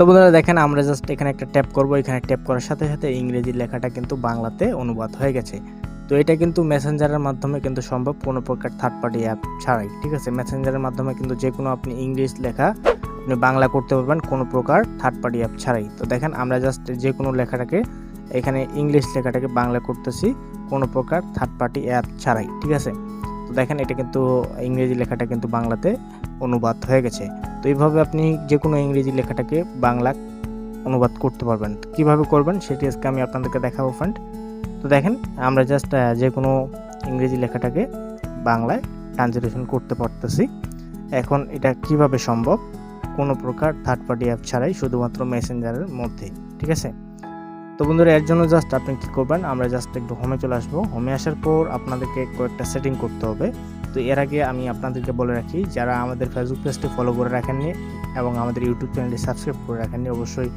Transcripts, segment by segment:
তো বন্ধুরা দেখেন, আমরা জাস্ট এখানে একটা ট্যাপ করব। এখানে ট্যাপ করার সাথে সাথে ইংরেজি লেখাটা কিন্তু বাংলাতে অনুবাদ হয়ে গেছে। তো এটা কিন্তু মেসেঞ্জারের মাধ্যমে কিন্তু সম্ভব, কোনো প্রকার থার্ড পার্টি অ্যাপ ছাড়াই, ঠিক আছে? মেসেঞ্জারের মাধ্যমে কিন্তু যে কোনো আপনি ইংলিশ লেখা আপনি বাংলা করতে পারবেন, কোনো প্রকার থার্ড পার্টি অ্যাপ ছাড়াই। তো দেখেন, আমরা জাস্ট যে কোনো লেখাটাকে, এখানে ইংলিশ লেখাটাকে বাংলা করতেছি, কোনো প্রকার থার্ড পার্টি অ্যাপ ছাড়াই, ঠিক আছে? তো দেখেন, এটা কিন্তু ইংরেজি লেখাটা কিন্তু বাংলাতে অনুবাদ হয়ে গেছে। তো এইভাবে আপনি যে কোনো ইংরেজি লেখাটাকে বাংলা অনুবাদ করতে পারবেন। কীভাবে করবেন সেটি আজকে আমি আপনাদেরকে দেখাবো ফ্রেন্ড তো দেখেন, আমরা জাস্ট যে কোনো ইংরেজি লেখাটাকে বাংলায় ট্রান্সলেশন করতে পারতেছি। এখন এটা কীভাবে সম্ভব? কোনো প্রকার থার্ড পার্টি অ্যাপ ছাড়াই শুধুমাত্র মেসেঞ্জারের মধ্যে ঠিক আছে? তো বন্ধুরা, এর জন্য জাস্ট আপনি কি করবেন? আমরা জাস্ট একটু হোমে চলে আসব। হোমে আসার পর আপনাদেরকে কয়েকটা সেটিং করতে হবে। তো এর আগে আমি আপনাদেরকে বলে রাখি, যারা আমাদের ফেসবুক পেজটি ফলো করে রাখেননি এবং আমাদের ইউটিউব চ্যানেলটি সাবস্ক্রাইব করে রাখেননি, অবশ্যই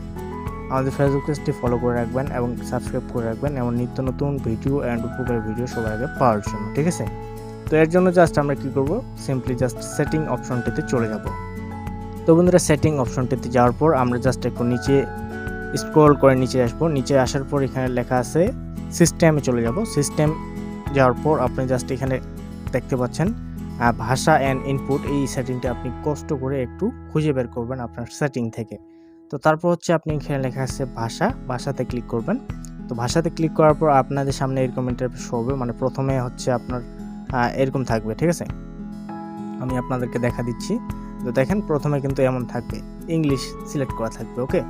আমাদের ফেসবুক পেজটি ফলো করে রাখবেন এবং সাবস্ক্রাইব করে রাখবেন এবং নিত্য নতুন ভিডিও অ্যান্ড উপকার ভিডিও সবার আগে পাওয়ার জন্য, ঠিক আছে? তো এর জন্য জাস্ট আমরা কী করব? সিম্পলি জাস্ট সেটিং অপশনটিতে চলে যাব। তো বন্ধুরা সেটিং অপশনটিতে যাওয়ার পর আমরা জাস্ট একটু নিচে স্ক্রল করে নিচে আসব। নিচে আসার পর এখানে লেখা আছে সিস্টেমে চলে যাব। সিস্টেম যাওয়ার পর আপনি জাস্ট এখানে দেখতে পাচ্ছেন। ভাষা অ্যান্ড ইনপুট এই সেটিংটা আপনি কষ্ট করে একটু খুঁজে বের করবেন আপনার সেটিং থেকে। তো তারপর হচ্ছে আপনি এখানে লেখা আছে ভাষা, ভাষাতে ক্লিক করবেন। তো ভাষাতে ক্লিক করার পর আপনাদের সামনে এরকম ইন্টারফেস হবে। মানে প্রথমে হচ্ছে আপনার এরকম থাকবে, ঠিক আছে? আমি আপনাদেরকে দেখা দিচ্ছি। তো দেখেন প্রথমে কিন্তু এমন থাকবে। ইংলিশ সিলেক্ট করা থাকবে ওকে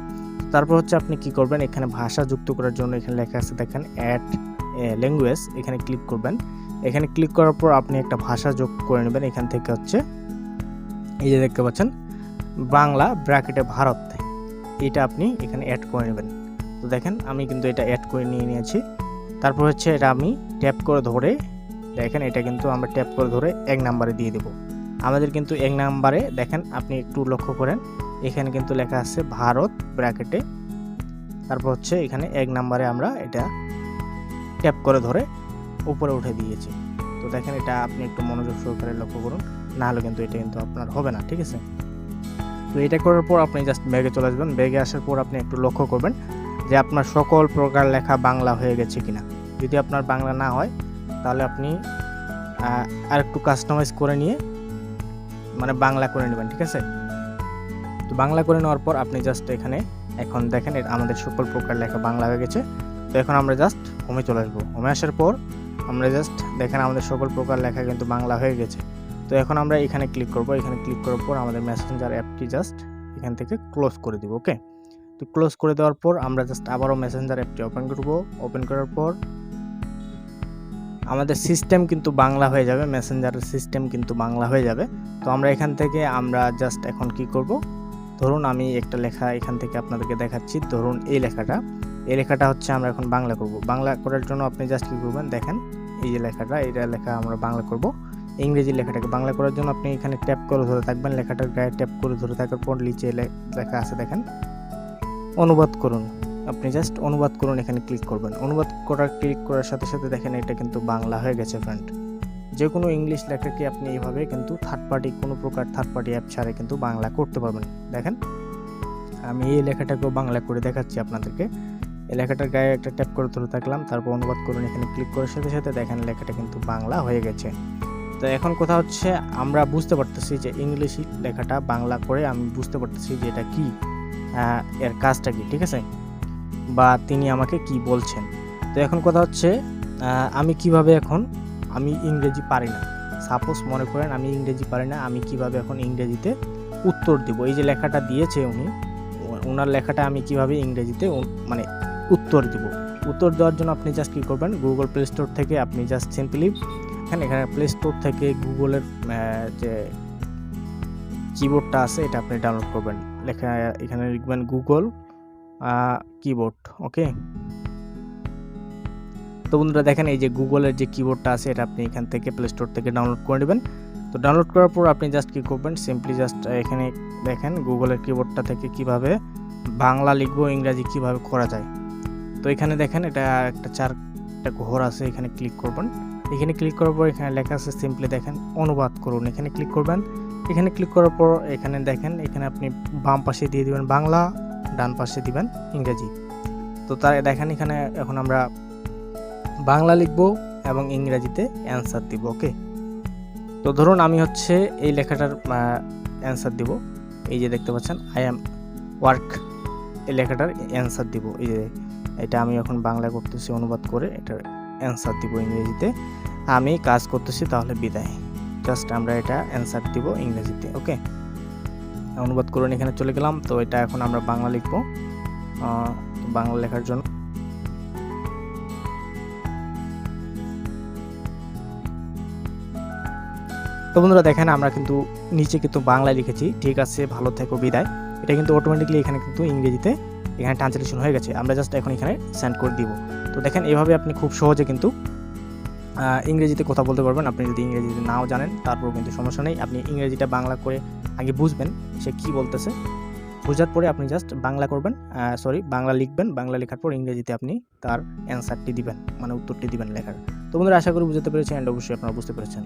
তারপর হচ্ছে আপনি কি করবেন? এখানে ভাষা যুক্ত করার জন্য এখানে লেখা আছে, দেখেন অ্যাড ল্যাঙ্গুয়েজ এখানে ক্লিক করবেন। এখানে ক্লিক করার পর আপনি একটা ভাষা যোগ করে নেবেন। এখান থেকে হচ্ছে এই যে দেখতে পাচ্ছেন, বাংলা ব্র্যাকেটে ভারত। এটা আপনি এখানে অ্যাড করে নেবেন। তো দেখেন, আমি কিন্তু এটা অ্যাড করে নিয়ে নিয়েছি। তারপর হচ্ছে এটা আমি ট্যাপ করে ধরে, দেখেন এটা কিন্তু আমরা ট্যাপ করে ধরে এক নাম্বারে দিয়ে দেব। আমাদের কিন্তু এক নাম্বারে, দেখেন আপনি একটু লক্ষ্য করেন, এখানে কিন্তু লেখা আছে ভারত ব্র্যাকেটে। তারপর হচ্ছে এখানে এক নাম্বারে আমরা এটা ট্যাপ করে ধরে উপরে উঠে দিয়েছি। তো দেখেন, এটা আপনি একটু মনোযোগ সহকারে লক্ষ্য করুন, না হলে কিন্তু এটা কিন্তু আপনার হবে না, ঠিক আছে? তো এটা করার পর আপনি জাস্ট ব্যাগে চলে আসবেন। ব্যাগে আসার পর আপনি একটু লক্ষ্য করবেন যে আপনার সকল প্রকার লেখা বাংলা হয়ে গেছে কিনা। যদি আপনার বাংলা না হয়, তাহলে আপনি আর একটু কাস্টমাইজ করে নিয়ে মানে বাংলা করে নেবেন, ঠিক আছে? তো বাংলা করে নেওয়ার পর আপনি জাস্ট এখানে, এখন দেখেন আমাদের সকল প্রকার লেখা বাংলা হয়ে গেছে। তো এখন আমরা জাস্ট হোমে চলে আসব। হোমে আসার পর আমরা জাস্ট দেখেন আমাদের সকল প্রকার লেখা কিন্তু বাংলা হয়ে গেছে। তো এখন আমরা এখানে ক্লিক করব, এখানে ক্লিক করার পর আমাদের মেসেঞ্জার অ্যাপটি জাস্ট এখান থেকে ক্লোজ করে দিব ওকে তো ক্লোজ করে দেওয়ার পর আমরা জাস্ট আবারও মেসেঞ্জার অ্যাপটি ওপেন করব। ওপেন করার পর আমাদের সিস্টেম কিন্তু বাংলা হয়ে যাবে মেসেঞ্জারের সিস্টেম কিন্তু বাংলা হয়ে যাবে। তো আমরা এখান থেকে আমরা জাস্ট এখন কি করব? ধরুন আমি একটা লেখা এখান থেকে আপনাদেরকে দেখাচ্ছি, ধরুন এই লেখাটা। এই লেখাটা হচ্ছে আমরা এখন বাংলা করব। বাংলা করার জন্য আপনি জাস্ট কী করবেন? দেখেন, এই যে লেখাটা, এটা লেখা আমরা বাংলা করব। ইংরেজি লেখাটাকে বাংলা করার জন্য আপনি এখানে ট্যাপ করে ধরে থাকবেন। লেখাটার গায়ে ট্যাপ করে ধরে থাকার পর নিচে লেখা আছে, দেখেন। অনুবাদ করুন। আপনি জাস্ট অনুবাদ করুন, এখানে ক্লিক করবেন। অনুবাদ করার ক্লিক করার সাথে সাথে দেখেন, এটা কিন্তু বাংলা হয়ে গেছে ফ্রেন্ড যে কোনো ইংলিশ লেখাকে আপনি এইভাবে কিন্তু থার্ড পার্টি কোনো প্রকার থার্ড পার্টি অ্যাপ ছাড়া কিন্তু বাংলা করতে পারবেন। দেখেন, আমি এই লেখাটাকেও বাংলা করে দেখাচ্ছি আপনাদেরকে। লেখাটার গায়ে একটা ট্যাপ করে ধরে থাকলাম, তারপর অনুবাদ করুন। এখানে ক্লিক করার সাথে সাথে দেখেন লেখাটা কিন্তু বাংলা হয়ে গেছে। তো এখন কথা হচ্ছে, আমরা বুঝতে পারতেছি যে ইংলিশ লেখাটা বাংলা করে আমি বুঝতে পারতেছি যে এটা কী এর কাজটা কি, ঠিক আছে? বা তিনি আমাকে কি বলছেন। তো এখন কথা হচ্ছে আমি কীভাবে এখন, আমি ইংরেজি পারি না। সাপোজ মনে করেন আমি ইংরেজি পারি না, আমি কীভাবে এখন ইংরেজিতে উত্তর দিব? এই যে লেখাটা দিয়েছে উনি ওনার লেখাটা আমি কীভাবে ইংরেজিতে মানে উত্তর দিব। উত্তর দেওয়ার জন্য আপনি জাস্ট কী করবেন গুগল প্লে স্টোর থেকে আপনি জাস্ট সিম্পলি এখানে এখানে প্লে স্টোর থেকে গুগলের যে কিবোর্ডটা আছে, এটা আপনি ডাউনলোড করবেন। লেখা, এখানে লিখবেন গুগল কিবোর্ড ওকে তো বন্ধুরা দেখেন, এই যে গুগলের যে কিবোর্ডটা আছে, এটা আপনি এখান থেকে প্লে স্টোর থেকে ডাউনলোড করে নেবেন। তো ডাউনলোড করার পর আপনি জাস্ট কী করবেন সিম্পলি জাস্ট এখানে দেখেন গুগলের কিবোর্ডটা থেকে কীভাবে বাংলা লিখব, ইংরাজি কীভাবে করা যায়। তো এখানে দেখেন এটা একটা চার একটা ঘর আছে, এখানে ক্লিক করবেন। এখানে ক্লিক করার পর এখানে লেখা আছে সিম্পলি দেখেন অনুবাদ করুন। এখানে ক্লিক করবেন। এখানে ক্লিক করার পর এখানে দেখেন, এখানে আপনি বাম পাশে দিয়ে দিবেন বাংলা, ডান পাশে দিবেন ইংরেজি। তো তার দেখেন এখানে এখন আমরা বাংলা লিখব এবং ইংরেজিতে অ্যান্সার দিব ওকে তো ধরুন আমি হচ্ছে এই লেখাটার অ্যান্সার দিব। এই যে দেখতে পাচ্ছেন আই অ্যাম ওয়ার্ক এই লেখাটার অ্যান্সার দিব। এই যে এটা আমি এখন বাংলায় করতেছি, অনুবাদ করে এটার অ্যান্সার দিব ইংরেজিতে। আমি কাজ করতেছি তাহলে বিদায়। জাস্ট আমরা এটা অ্যান্সার দিব ইংরেজিতে ওকে অনুবাদ করুন এখানে চলে গেলাম, তো এটা এখন আমরা বাংলা লিখব। বাংলা লেখার জন্য। তো বন্ধুরা দেখেন, আমরা কিন্তু নিচে কিন্তু বাংলায় লিখেছি। ঠিক আছে, ভালো থেকো, বিদায়। এটা কিন্তু অটোমেটিকলি এখানে কিন্তু ইংরেজিতে এখানে ট্রান্সলেশন হয়ে গেছে। আমরা জাস্ট এখন এখানে সেন্ড করে দিব। তো দেখেন, এভাবে আপনি খুব সহজে কিন্তু ইংরেজিতে কথা বলতে পারবেন। আপনি যদি ইংরেজিতে নাও জানেন তারপরেও কিন্তু সমস্যা নেই। আপনি ইংরেজিটা বাংলা করে আগে বুঝবেন, সে কি বলতেছে। বোঝার পরে আপনি জাস্ট বাংলা করবেন সরি বাংলা লিখবেন। বাংলা লেখার পর ইংরেজিতে আপনি তার অ্যান্সারটি দিবেন মানে উত্তরটি দিবেন লেখার। তো বন্ধুরা, আশা করি বুঝতে পেরেছেন অ্যান্ড অবশ্যই আপনারা বুঝতে পেরেছেন।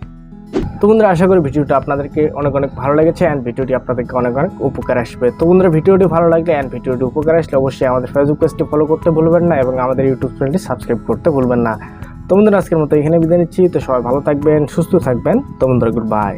তো বন্ধুরা, আশা করি ভিডিওটা আপনাদেরকে অনেক অনেক ভালো লেগেছে অ্যান্ড ভিডিওটি আপনাদেরকে অনেক অনেক উপকার আসবে। তো বন্ধুরা, ভিডিওটি ভালো লাগলে অ্যান্ড ভিডিওটি উপকার আসলে অবশ্যই আমাদের ফেসবুক পেজটি ফলো করতে ভুলবেন না এবং আমাদের ইউটিউব চ্যানেলটি সাবস্ক্রাইব করতে ভুলবেন না। তো বন্ধুরা, আজকের মতো এখানে বিদায় নিচ্ছি। তো সবাই ভালো থাকবেন, সুস্থ থাকবেন। তো বন্ধুরা গুড বাই